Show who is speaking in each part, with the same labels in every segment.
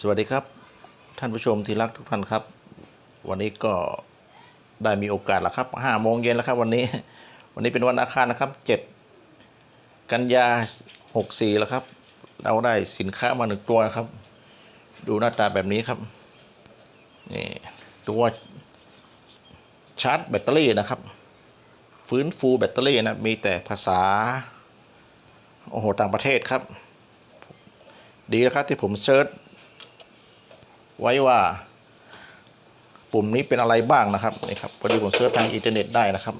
Speaker 1: สวัสดีครับ ท่านผู้ชมที่รักทุกท่านครับ วันนี้ก็ได้มีโอกาสแล้วครับห้าโมงเย็นแล้วครับวันนี้วันนี้เป็นวันอาคารนะครับเจ็ดกันยาหกสี่แล้วครับ เราได้สินค้ามาหนึ่งตัวนะครับ ดูหน้าตาแบบนี้ครับนี่ตัวชาร์จแบตเตอรี่นะครับ ฟื้นฟูแบตเตอรี่นะมีแต่ภาษาโอ้โหต่างประเทศครับ ดีนะครับที่ผมเซิร์ช ไว้ว่า ปุ่มนี้เป็นอะไรบ้างนะครับนี่ครับพอดีผมเซิร์ชทางอินเทอร์เน็ตได้นะครับ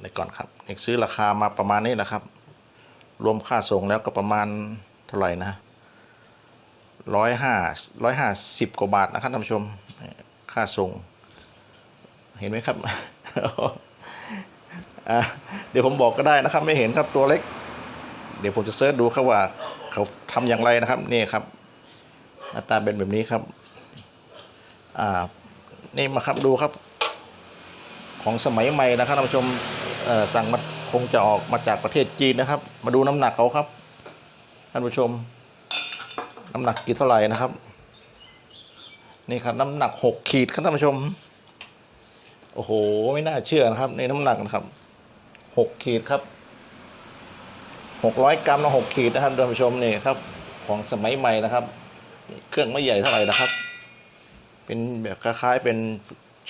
Speaker 1: ในก่อนครับซื้อราคามาประมาณนี้นะครับ รวมค่าส่งแล้วก็ประมาณเท่าไหร่นะร้อยห้าร้อยห้าสิบกว่าบาทนะครับท่านผู้ชมค่าส่ง เห็นไหมครับเดี๋ยวผมบอกก็ได้นะครับ ไม่เห็นครับตัวเล็ก เดี๋ยวผมจะเซิร์ชดูครับว่าเขาทำอย่างไรนะครับนี่ครับ หน้าตาเป็นแบบนี้ครับ อ่า นี่มาครับดูครับ ของสมัยใหม่นะครับท่านผู้ชมสั่งมาคงจะออกมาจากประเทศจีนนะครับ มาดูน้ำหนักเขาครับท่านผู้ชม น้ำหนักกี่เท่าไหร่นะครับ นี่ครับน้ำหนักหกขีดครับท่านผู้ชม โอ้โหไม่น่าเชื่อนะครับ ในน้ำหนักนะครับหกขีดครับหกร้อยกรัมนะหกขีดนะครับท่านผู้ชมนี่ครับ ของสมัยใหม่นะครับ เครื่องไม่ใหญ่เท่าไหร่นะครับ เป็นแบบคล้ายๆเป็น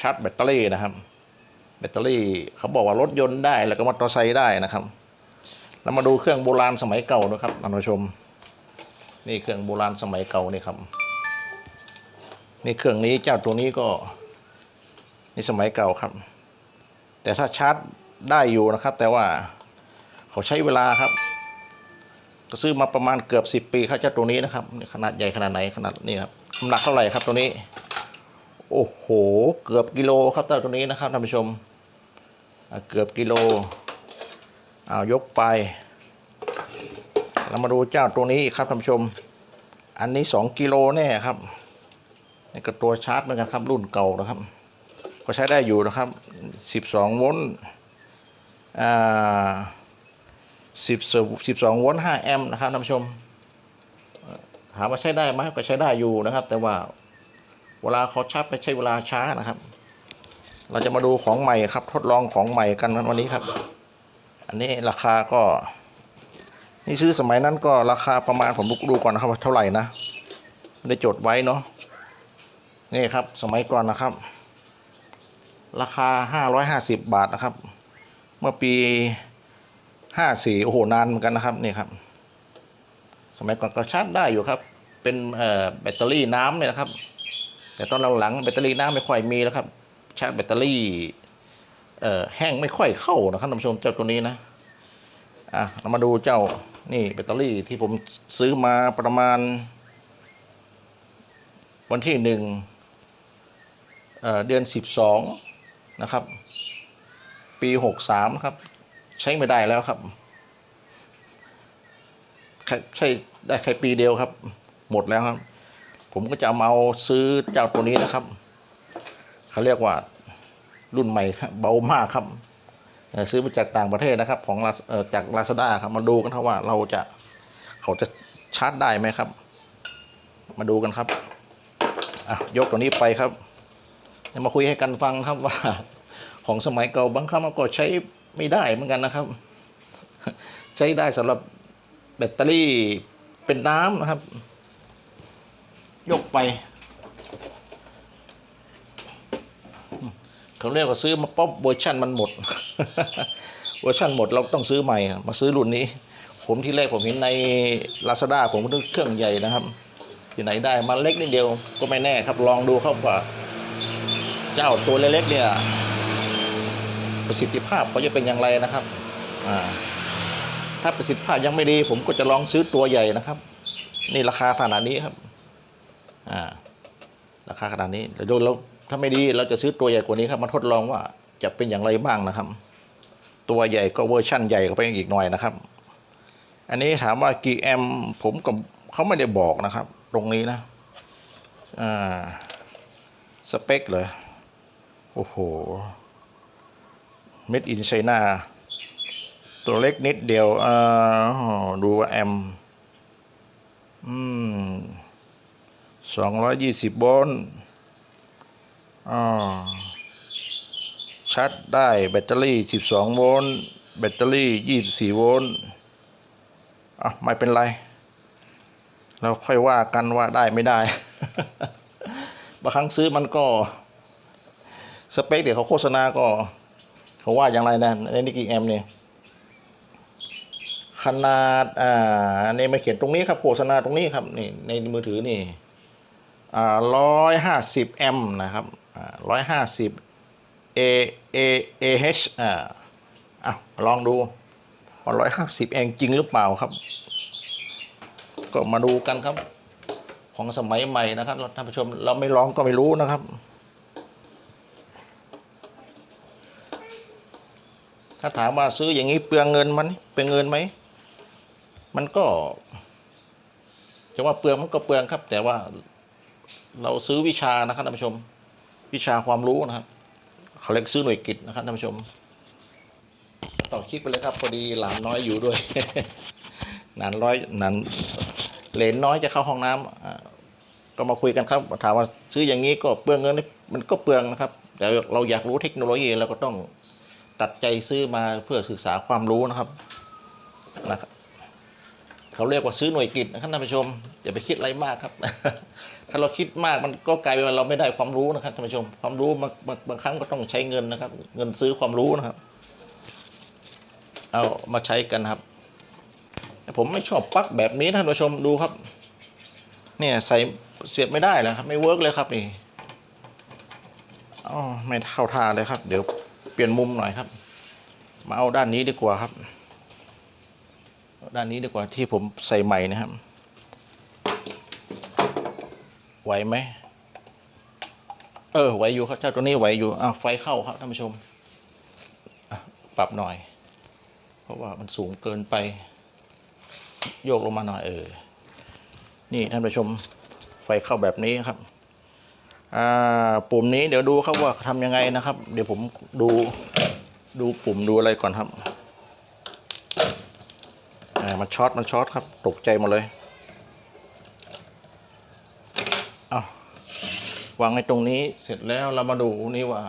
Speaker 1: ชาร์จแบตเตอรี่นะครับ แบตเตอรี่เขาบอกว่ารถยนต์ได้แล้วก็มอเตอร์ไซค์ได้นะครับเรามาดูเครื่องโบราณสมัยเก่านะครับท่านผู้ชม นี่เครื่องโบราณสมัยเก่านี่ครับนี่เครื่องนี้เจ้าตัวนี้ก็นี่สมัยเก่าครับ แต่ถ้าชาร์จได้อยู่นะครับ แต่ว่าเขาใช้เวลาครับ ซื้อมาประมาณเกือบ 10 ปีครับเจ้าตัวนี้นะครับขนาดใหญ่ขนาดไหนขนาดนี้ครับน้ำหนักเท่าไหร่ครับตัวนี้ โอ้โห เกือบกิโลครับเจ้าตัวนี้นะครับท่านผู้ชมเกือบกิโลเอายกไปเรามาดูเจ้าตัวนี้ครับท่านผู้ชม อันนี้ 2กิโลแน่ครับนี่ก็ตัวชาร์จเหมือนกันครับรุ่นเก่านะครับ ก็ใช้ได้อยู่นะครับ 12 โวลต์อ่า สิบสองโวลต์ห้าแอมป์นะครับท่านผู้ชมเอ่อถามว่าใช้ได้ไหมก็ใช้ได้อยู่นะครับ แต่ว่าเวลาเขาชาร์จไปใช้เวลาช้านะครับ เราจะมาดูของใหม่ครับ ทดลองของใหม่กันวันนี้ครับ อันนี้ราคาก็ นี่ซื้อสมัยนั้นก็ราคาประมาณผมดูก่อนนะครับว่าเท่าไหร่นะไม่ได้จดไว้เนาะนี่ครับสมัยก่อนนะครับ ราคาห้าร้อยห้าสิบบาทนะครับ เมื่อปี ห้าสี่โอ้โหนานเหมือนกันนะครับนี่ครับ สมัยก่อนก็ชาร์จได้อยู่ครับ เป็นแบตเตอรี่น้ำเนี่ยนะครับ แต่ตอนหลังๆแบตเตอรี่น้ำไม่ค่อยมีแล้วครับ ชาร์จแบตเตอรี่แห้งไม่ค่อยเข้านะครับท่านผู้ชมเจ้าตัวนี้นะอะเรามาดูเจ้านี่แบตเตอรี่ที่ผมซื้อมาประมาณ วันที่หนึ่งเเดือนสิบสองนะครับ ปีหกสามครับ ใช้ไม่ได้แล้วครับใช้ได้แค่ปีเดียวครับ หมดแล้วครับ ผมก็จะเอามาเอาซื้อเจ้าตัวนี้นะครับเขาเรียกว่ารุ่นใหม่เบามากครับซื้อมาจากต่างประเทศนะครับ ของจากลาซาด้าครับมาดูกันครับว่าเราจะเขาจะชาร์จได้ไหมครับ มาดูกันครับอะยกตัวนี้ไปครับมาคุยให้กันฟังครับว่า ของสมัยเก่าบางครั้งมันก็ใช้ ไม่ได้เหมือนกันนะครับ ใช้ได้สำหรับแบตเตอรี่เป็นน้ำนะครับ ยกไปเขาเรียกว่าซื้อมาป๊อปเวอร์ชันมันหมด เวอร์ชันหมดเราต้องซื้อใหม่ มาซื้อรุ่นนี้ ผมที่แรกผมเห็นใน Lazada ผมก็นึกเครื่องใหญ่นะครับที่ไหนได้มาเล็กนิดเดียวก็ไม่แน่ครับ ลองดูครับว่า เจ้าตัวเล็กๆเนี่ย ประสิทธิภาพเขาจะเป็นอย่างไรนะครับถ้าประสิทธิภาพยังไม่ดี ผมก็จะลองซื้อตัวใหญ่นะครับ นี่ราคาขนาดนี้ครับราคาขนาดนี้แต่ดูแล้วถ้าไม่ดีเราจะซื้อตัวใหญ่กว่านี้ครับมาทดลองว่าจะเป็นอย่างไรบ้างนะครับ ตัวใหญ่ก็เวอร์ชั่นใหญ่เข้าไปอีกหน่อยนะครับ อันนี้ถามว่ากี่แอมผมก็เขาไม่ได้บอกนะครับ ตรงนี้นะสเปคเลยโอ้โห เม็ดอินไชน่าตัวเล็กนิดเดียวอดูว่าแอมอืมสองร้อยยี่สิบโวลต์ชาร์จได้แบตเตอรี่สิบสองโวลต์แบตเตอรี่ยี่สิบสี่โวลต์อะไม่เป็นไร เราค่อยว่ากันว่าได้ไม่ได้ บางครั้งซื้อมันก็ สเปคเดี๋ยวเขาโฆษณาก็ เขาว่าอย่างไรนะในนิกกี้แอมเนี่ยขนาดอ่าในมาเขียนตรงนี้ครับโฆษณาตรงนี้ครับนี่ในมือถือนี่อ่าร้อยห้าสิบแอมนะครับอ่าร้อยห้าสิบ A A A H อ่าอะลองดูร้อยห้าสิบแองจริงหรือเปล่าครับ ก็มาดูกันครับของสมัยใหม่นะครับท่านผู้ชมเราไม่ลองก็ไม่รู้นะครับ ถ้าถามว่าซื้ออย่างนี้เปลืองเงินมันเปลืองเงินไหม มันก็จะว่าเปลืองมันก็เปลืองครับ แต่ว่าเราซื้อวิชานะครับท่านผู้ชม วิชาความรู้นะครับเขาเรียกซื้อหน่วยกิจนะครับท่านผู้ชม ต่อคลิปไปเลยครับพอดีหลานน้อยอยู่ด้วยหนานร้อยหนานเหลนน้อยจะเข้าห้องน้ำอ่าก็มาคุยกันครับ ถามว่าซื้ออย่างนี้ก็เปลืองเงินมันก็เปลืองนะครับ แต่เราอยากรู้เทคโนโลยีเราก็ต้อง ตัดใจซื้อมาเพื่อศึกษาความรู้นะครับนะครับเขาเรียกว่าซื้อหน่วยกิจนะครับท่านผู้ชมอย่าไปคิดอะไรมากครับ ถ้าเราคิดมากมันก็กลายเป็นว่าเราไม่ได้ความรู้นะครับท่านผู้ชม ความรู้บางบางครั้งก็ต้องใช้เงินนะครับ เงินซื้อความรู้นะครับ เอามาใช้กันครับผมไม่ชอบปลั๊กแบบนี้ท่านผู้ชมดูครับ เนี่ยใส่เสียบไม่ได้แล้วครับ ไม่เวิร์กเลยครับนี่อ๋อไม่เข้าท่าเลยครับ เดี๋ยว เปลี่ยนมุมหน่อยครับ มาเอาด้านนี้ดีกว่าครับ ด้านนี้ดีกว่าที่ผมใส่ใหม่นะครับ ไหวไหม เออ ไหวอยู่ครับ เจ้าตัวนี้ไหวอยู่อ้าวไฟเข้าครับท่านผู้ชม ปรับหน่อย เพราะว่ามันสูงเกินไป โยกลงมาหน่อยเออ นี่ท่านผู้ชม ไฟเข้าแบบนี้ครับ ปุ่มนี้เดี๋ยวดูครับว่าทำยังไงนะครับ เดี๋ยวผมดูดูปุ่มดูอะไรก่อนครับอ่ามันช็อตมันช็อตครับ ตกใจหมดเลยเอาวางไว้ตรงนี้เสร็จแล้วเรามาดูนี่ว่า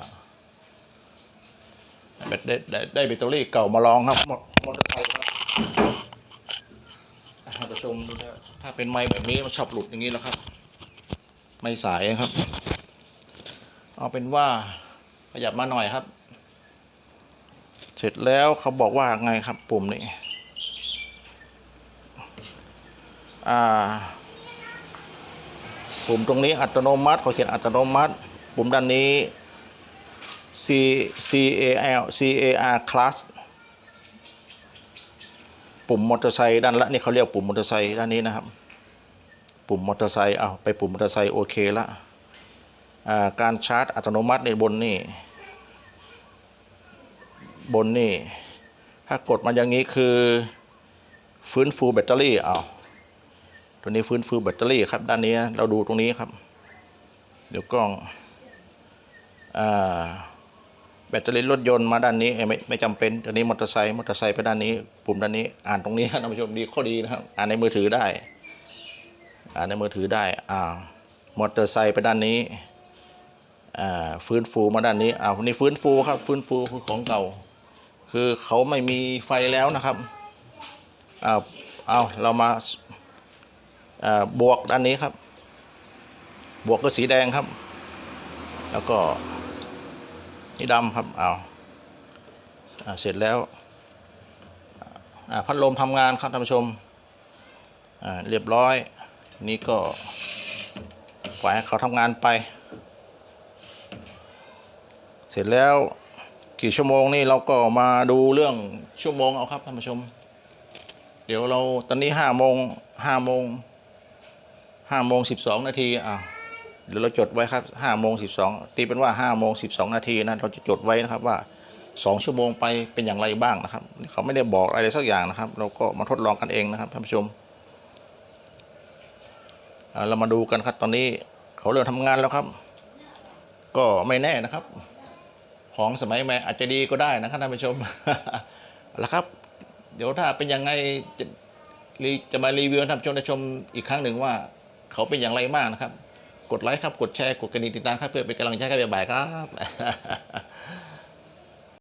Speaker 1: แบตได้ได้ได้แบตเตอรี่เก่ามาลองครับหมดมอเตอร์ไซค์ครับท่านผู้ชมดูนะถ้าเป็นไม้แบบนี้มันชอบหลุดอย่างนี้แล้วครับ ไม่สายครับ เอาเป็นว่าขยับมาหน่อยครับ เสร็จแล้วเขาบอกว่าไงครับปุ่มนี้อ่าปุ่มตรงนี้อัตโนมัติเขาเขียนอัตโนมัติ ปุ่มด้านนี้ C C A L C A R class ปุ่มมอเตอร์ไซค์ด้านละนี่เขาเรียกปุ่มมอเตอร์ไซค์ด้านนี้นะครับ ปุ่มมอเตอร์ไซค์เอาไปปุ่มมอเตอร์ไซค์โอเคละ การชาร์จอัตโนมัติในบนนี่บนนี่ ถ้ากดมาอย่างนี้คือ ฟื้นฟูแบตเตอรี่เอาตัวนี้ฟื้นฟูแบตเตอรี่ครับ ด้านนี้เราดูตรงนี้ครับ เดี๋ยวกล้องอแบตเตอรี่รถยนต์มาด้านนี้ไม่ไม่จำเป็นตัวนี้มอเตอร์ไซค์มอเตอร์ไซค์ไปด้านนี้ ปุ่มด้านนี้ อ่านตรงนี้ท่านผู้ชมดีข้อดีนะครับอ่านในมือถือได้ อ่านในมือถือได้อ่ามอเตอร์ไซค์ไปด้านนี้ ฟื้นฟูมาด้านนี้อ่านี่ฟื้นฟูครับ ฟื้นฟูคือของเก่า คือเขาไม่มีไฟแล้วนะครับอ่าเอาเรามาบวกด้านนี้ครับ บวกก็สีแดงครับ แล้วก็นี่ดำครับเอาอ่าเสร็จแล้วพัดลมทำงานครับท่านผู้ชมเรียบร้อย นี่ก็ปล่อยให้เขาทำงานไป เสร็จแล้วกี่ชั่วโมงนี่เราก็มาดูเรื่องชั่วโมงเอาครับท่านผู้ชม เดี๋ยวเราตอนนี้ห้าโมงห้าโมงห้าโมงสิบสองนาทีอะเดี๋ยวเราจดไว้ครับห้าโมงสิบสองตีเป็นว่าห้าโมงสิบสองนาทีนะเราจะจดไว้นะครับว่าสองชั่วโมงไปเป็นอย่างไรบ้างนะครับ เขาไม่ได้บอกอะไรสักอย่างนะครับ เราก็มาทดลองกันเองนะครับท่านผู้ชมเรามาดูกันครับตอนนี้เขาเริ่มทำงานแล้วครับ ก็ไม่แน่นะครับ ของสมัยใหม่อาจจะดีก็ได้นะครับท่านผู้ชมเอาละครับ เดี๋ยวถ้าเป็นยังไงจะจะมารีวิวท่านผู้ชมได้ชมอีกครั้งหนึ่งว่า เขาเป็นอย่างไรมากนะครับ กดไลค์ครับ กดแชร์ กดกระดิ่งติดตามครับเพื่อเป็นกำลังใจให้กับบ่ายครับ